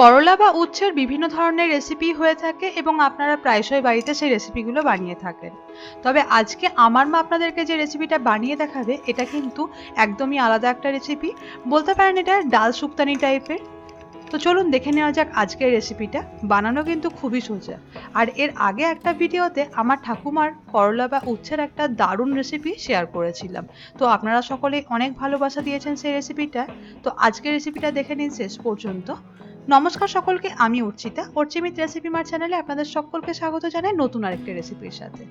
করলা বা উচ্ছের বিভিন্ন ধরনের রেসিপি হয়ে থাকে এবং আপনারা প্রায়শই বাড়িতে সেই রেসিপিগুলো বানিয়ে থাকেন। তবে আজকে আমার মা আপনাদেরকে যে রেসিপিটা বানিয়ে দেখাবে, এটা কিন্তু একদমই আলাদা একটা রেসিপি বলতে পারেন এটা ডাল শুক্তানি টাইপের তো চলুন দেখে নেওয়া যাক আজকের রেসিপিটা বানানো কিন্তু খুবই সোজা। আর এর আগে একটা ভিডিওতে আমার ঠাকুমার করলা বা উচ্ছের একটা দারুণ রেসিপি শেয়ার করেছিলাম। তো আপনারা সকলেই অনেক ভালোবাসা দিয়েছেন সেই রেসিপিটা তো আজকের রেসিপিটা দেখে নিন শেষ পর্যন্ত। নমস্কার সকলকে, আমি অর্চিতা। অর্চিমিত রেসিপি মার চ্যানেলে আপনাদের সকলকে স্বাগত জানাই নতুন আরেকটি রেসিপির সাথে।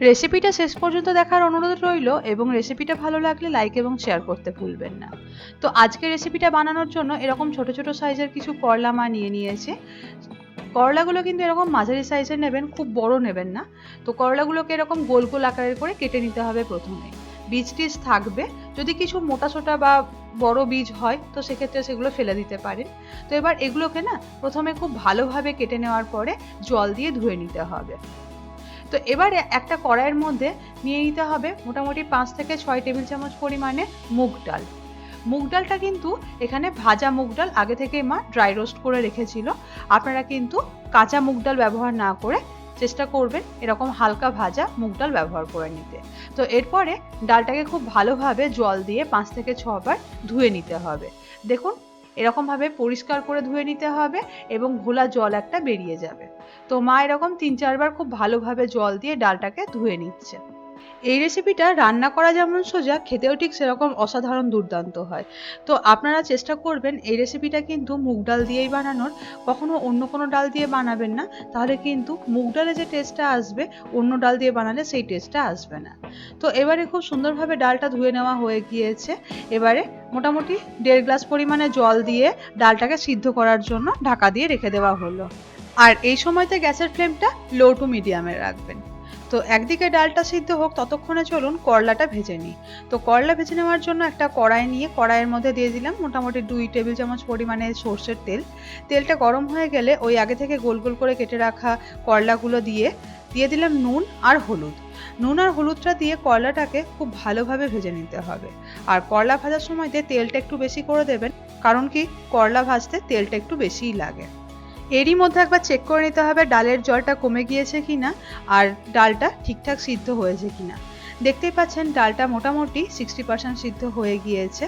রেসিপিটা শেষ পর্যন্ত দেখার অনুরোধ রইল এবং রেসিপিটা ভালো লাগলে লাইক এবং শেয়ার করতে ভুলবেন না। তো আজকে রেসিপিটা বানানোর জন্য এরকম ছোট ছোট সাইজের কিছু করলা মা নিয়ে নিয়েছে। করলাগুলো কিন্তু এরকম মাঝারি সাইজের নেবেন, খুব বড় নেবেন না। তো করলাগুলোকে এরকম গোল গোল আকারের করে কেটে নিতে হবে প্রথমে। বীজ টিজ থাকবে। যদি কিছু মোটা সোটা বা বড় বীজ হয়, তো সেক্ষেত্রে সেগুলো ফেলে দিতে পারেন তো এবার এগুলোকে না প্রথমে খুব ভালোভাবে কেটে নেওয়ার পরে জল দিয়ে ধুয়ে নিতে হবে। তো এবারে একটা কড়াইয়ের মধ্যে নিয়ে নিতে হবে মোটামুটি পাঁচ থেকে ছয় টেবিল চামচ পরিমাণে মুগ ডাল। মুগ ডালটা কিন্তু এখানে ভাজা মুগ ডাল আগে থেকে মা ড্রাই রোস্ট করে রেখেছিল। আপনারা কিন্তু কাঁচা মুগ ডাল ব্যবহার না করে চেষ্টা করবেন এরকম হালকা ভাজা মুগ ডাল ব্যবহার করে নিতে। তো এরপরে ডালটাকে খুব ভালোভাবে জল দিয়ে পাঁচ থেকে ছবার ধুয়ে নিতে হবে। দেখুন, এরকমভাবে পরিষ্কার করে ধুয়ে নিতে হবে এবং ঘোলা জল একটা বেরিয়ে যাবে। তো মা এরকম তিন চারবার খুব ভালোভাবে জল দিয়ে ডালটাকে ধুয়ে নিচ্ছে। এই রেসিপিটা রান্না করা যেমন সোজা, খেতেও ঠিক সেরকম অসাধারণ দুর্দান্ত হয়। তো আপনারা চেষ্টা করবেন এই রেসিপিটা কিন্তু মুগ ডাল দিয়েই বানানোর। কখনো অন্য কোনো ডাল দিয়ে বানাবেন না। তাহলে কিন্তু মুগ ডালে যে টেস্টটা আসবে, অন্য ডাল দিয়ে বানালে সেই টেস্টটা আসবে না। তো এবারে খুব সুন্দরভাবে ডালটা ধুয়ে নেওয়া হয়ে গিয়েছে। এবারে মোটামুটি দেড় গ্লাস পরিমাণে জল দিয়ে ডালটাকে সিদ্ধ করার জন্য ঢাকা দিয়ে রেখে দেওয়া হলো। আর এই সময়তে গ্যাসের ফ্লেমটা লো টু মিডিয়ামে রাখবেন। তো একদিকে ডালটা সিদ্ধ হোক, ততক্ষণে চলুন করলাটা ভেজে নিই। তো করলা ভেজে নেওয়ার জন্য একটা কড়াই নিয়ে, কড়াইয়ের মধ্যে দিয়ে দিলাম মোটামুটি দুই টেবিল চামচ পরিমাণে সর্ষের তেল। তেলটা গরম হয়ে গেলে ওই আগে থেকে গোল গোল করে কেটে রাখা করলাগুলো দিয়ে দিয়ে দিলাম নুন আর হলুদ। নুন আর হলুদটা দিয়ে করলাটাকে খুব ভালোভাবে ভেজে নিতে হবে। আর করলা ভাজার সময়তে তেলটা একটু বেশি করে দেবেন, কারণ কি করলা ভাজতে তেলটা একটু বেশিই লাগে। এরই মধ্যে একবার চেক করে নিতে হবে ডালের জলটা কমে গিয়েছে কি না আর ডালটা ঠিকঠাক সিদ্ধ হয়েছে কিনা। দেখতেই পাচ্ছেন ডালটা মোটামুটি সিক্সটি পার্সেন্ট সিদ্ধ হয়ে গিয়েছে।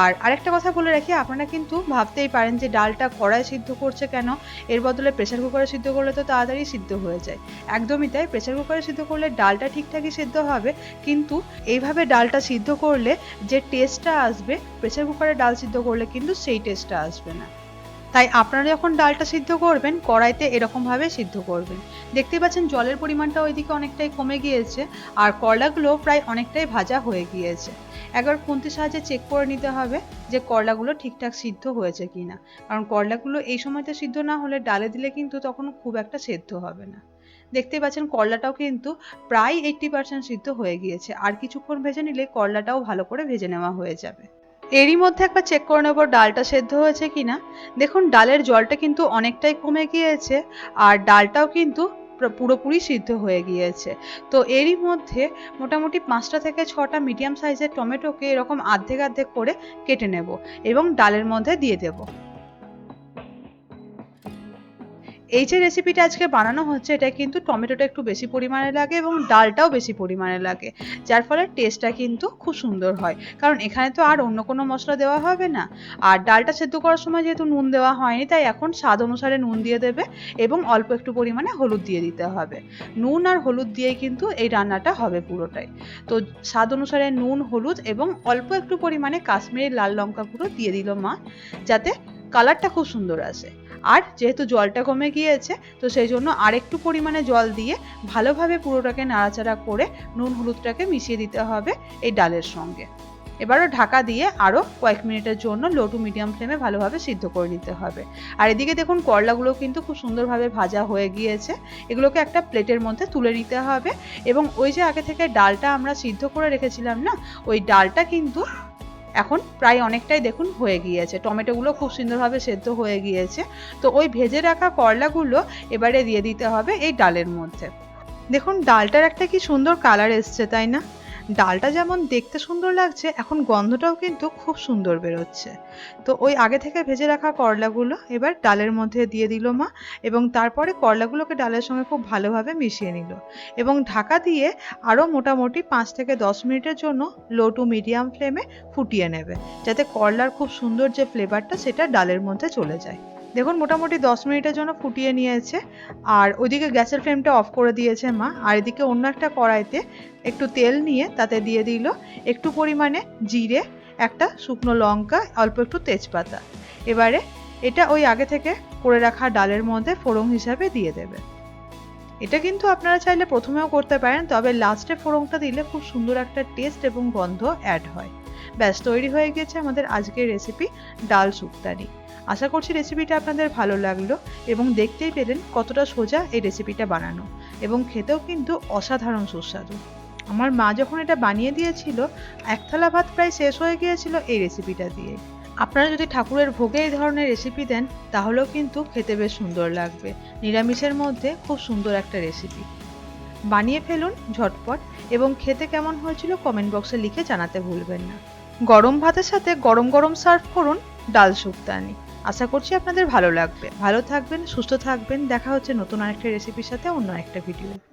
আর আরেকটা কথা বলে রাখি, আপনারা কিন্তু ভাবতেই পারেন যে ডালটা কড়ায় সিদ্ধ করছে কেন? এর বদলে প্রেশার কুকারে সিদ্ধ করলে তো তাড়াতাড়ি সিদ্ধ হয়ে যায়। একদমই তাই প্রেশার কুকারে সিদ্ধ করলে ডালটা ঠিকঠাকই সিদ্ধ হবে, কিন্তু এইভাবে ডালটা সিদ্ধ করলে যে টেস্টটা আসবে প্রেশার কুকারে ডাল সিদ্ধ করলে কিন্তু সেই টেস্টটা আসবে না। তাই আপনারা যখন ডালটা সিদ্ধ করবেন, কড়াইতে এরকমভাবে সিদ্ধ করবেন। দেখতে পাচ্ছেন জলের পরিমাণটা ওইদিকে অনেকটাই কমে গিয়েছে আর করলাগুলো প্রায় অনেকটাই ভাজা হয়ে গিয়েছে। একবার খুন্তির সাহায্যে চেক করে নিতে হবে যে করলাগুলো ঠিকঠাক সিদ্ধ হয়েছে কিনা। কারণ করলাগুলো এই সময়তে সিদ্ধ না হলে ডালে দিলে কিন্তু তখন খুব একটা সেদ্ধ হবে না। দেখতে পাচ্ছেন করলাটাও কিন্তু প্রায় এইট্টি পার্সেন্ট সিদ্ধ হয়ে গিয়েছে। আর কিছুক্ষণ ভেজে নিলে করলাটাও ভালো করে ভেজে নেওয়া হয়ে যাবে। এরই মধ্যে একবার চেক করে নেব ডালটা সেদ্ধ হয়েছে কিনা। দেখুন, ডালের জলটা কিন্তু অনেকটাই কমে গিয়েছে আর ডালটাও কিন্তু পুরোপুরি সিদ্ধ হয়ে গিয়েছে। তো এরই মধ্যে মোটামুটি পাঁচটা থেকে ছটা মিডিয়াম সাইজের টমেটোকে এরকম আর্ধেক আর্ধেক করে কেটে নেব এবং ডালের মধ্যে দিয়ে দেবো। এই যে রেসিপিটা আজকে বানানো হচ্ছে, এটা কিন্তু টমেটোটা একটু বেশি পরিমাণে লাগে এবং ডালটাও বেশি পরিমাণে লাগে। যার ফলে টেস্টটা কিন্তু খুব সুন্দর হয়। কারণ এখানে তো আর অন্য কোনো মশলা দেওয়া হবে না। আর ডালটা সেদ্ধ করার সময় যেহেতু নুন দেওয়া হয়নি, তাই এখন স্বাদ অনুসারে নুন দিয়ে দেবে এবং অল্প একটু পরিমাণে হলুদ দিয়ে দিতে হবে। নুন আর হলুদ দিয়েই কিন্তু এই রান্নাটা হবে পুরোটাই। তো স্বাদ অনুসারে নুন, হলুদ এবং অল্প একটু পরিমাণে কাশ্মীরি লাল লঙ্কা গুঁড়ো দিয়ে দিল মা, যাতে কালারটা খুব সুন্দর আসে আর যেহেতু জলটা কমে গিয়েছে, তো সেই জন্য আরেকটু পরিমাণে জল দিয়ে ভালোভাবে পুরোটাকে নাড়াচাড়া করে নুন হলুদটাকে মিশিয়ে দিতে হবে এই ডালের সঙ্গে। এবারও ঢাকা দিয়ে আরও কয়েক মিনিটের জন্য লো টু মিডিয়াম ফ্লেমে ভালোভাবে সিদ্ধ করে নিতে হবে। আর এদিকে দেখুন, করলাগুলো কিন্তু খুব সুন্দরভাবে ভাজা হয়ে গিয়েছে। এগুলোকে একটা প্লেটের মধ্যে তুলে নিতে হবে। এবং ওই যে আগে থেকে ডালটা আমরা সিদ্ধ করে রেখেছিলাম না, ওই ডালটা কিন্তু এখন প্রায় অনেকটাই দেখুন হয়ে গিয়েছে। টমেটোগুলো খুব সুন্দরভাবে সেদ্ধ হয়ে গিয়েছে। তো ওই ভেজে রাখা করলাগুলো এবারে দিয়ে দিতে হবে এই ডালের মধ্যে। দেখুন, ডালটার একটা কি সুন্দর কালার এসছে, তাই না? ডালটা যেমন দেখতে সুন্দর লাগছে, এখন গন্ধটাও কিন্তু খুব সুন্দর বেরোচ্ছে। তো ওই আগে থেকে ভেজে রাখা করলাগুলো এবার ডালের মধ্যে দিয়ে দিল মা এবং তারপরে করলাগুলোকে ডালের সঙ্গে খুব ভালোভাবে মিশিয়ে নিল এবং ঢাকা দিয়ে আরও মোটামুটি পাঁচ থেকে দশ মিনিটের জন্য লো টু মিডিয়াম ফ্লেমে ফুটিয়ে নেবে, যাতে করলার খুব সুন্দর যে ফ্লেভারটা সেটা ডালের মধ্যে চলে যায়। দেখুন, মোটামুটি দশ মিনিটের জন্য ফুটিয়ে নিয়েছে। আর ওইদিকে গ্যাসের ফ্লেমটা অফ করে দিয়েছে মা। আর এদিকে অন্য একটা কড়াইতে একটু তেল নিয়ে তাতে দিয়ে দিল একটু পরিমাণে জিরে, একটা শুকনো লঙ্কা, অল্প একটু তেজপাতা। এবারে এটা ওই আগে থেকে করে রাখা ডালের মধ্যে ফোড়ন হিসাবে দিয়ে দেবে। এটা কিন্তু আপনারা চাইলে প্রথমেও করতে পারেন, তবে লাস্টে ফোড়নটা দিলে খুব সুন্দর একটা টেস্ট এবং গন্ধ অ্যাড হয়। ব্যাস, তৈরি হয়ে গেছে আমাদের আজকের রেসিপি ডাল শুক্তানি। আশা করছি রেসিপিটা আপনাদের ভালো লাগল এবং দেখতেই পেলেন কতটা সোজা এই রেসিপিটা বানানো এবং খেতেও কিন্তু অসাধারণ সুস্বাদু। আমার মা যখন এটা বানিয়ে দিয়েছিল, এক থালা ভাত প্রায় শেষ হয়ে গিয়েছিল এই রেসিপিটা দিয়ে। আপনারা যদি ঠাকুরের ভোগে এই ধরনের রেসিপি দেন, তাহলেও কিন্তু খেতে বেশ সুন্দর লাগবে। নিরামিষের মধ্যে খুব সুন্দর একটা রেসিপি বানিয়ে ফেলুন ঝটপট এবং খেতে কেমন হয়েছিল কমেন্ট বক্সে লিখে জানাতে ভুলবেন না। গরম ভাতের সাথে গরম গরম সার্ভ করুন ডাল শুক্তানি। আশা করছি আপনাদের ভালো লাগবে। ভালো থাকবেন, সুস্থ থাকবেন। দেখা হচ্ছে নতুন আরেকটা রেসিপির সাথে অন্য একটা ভিডিও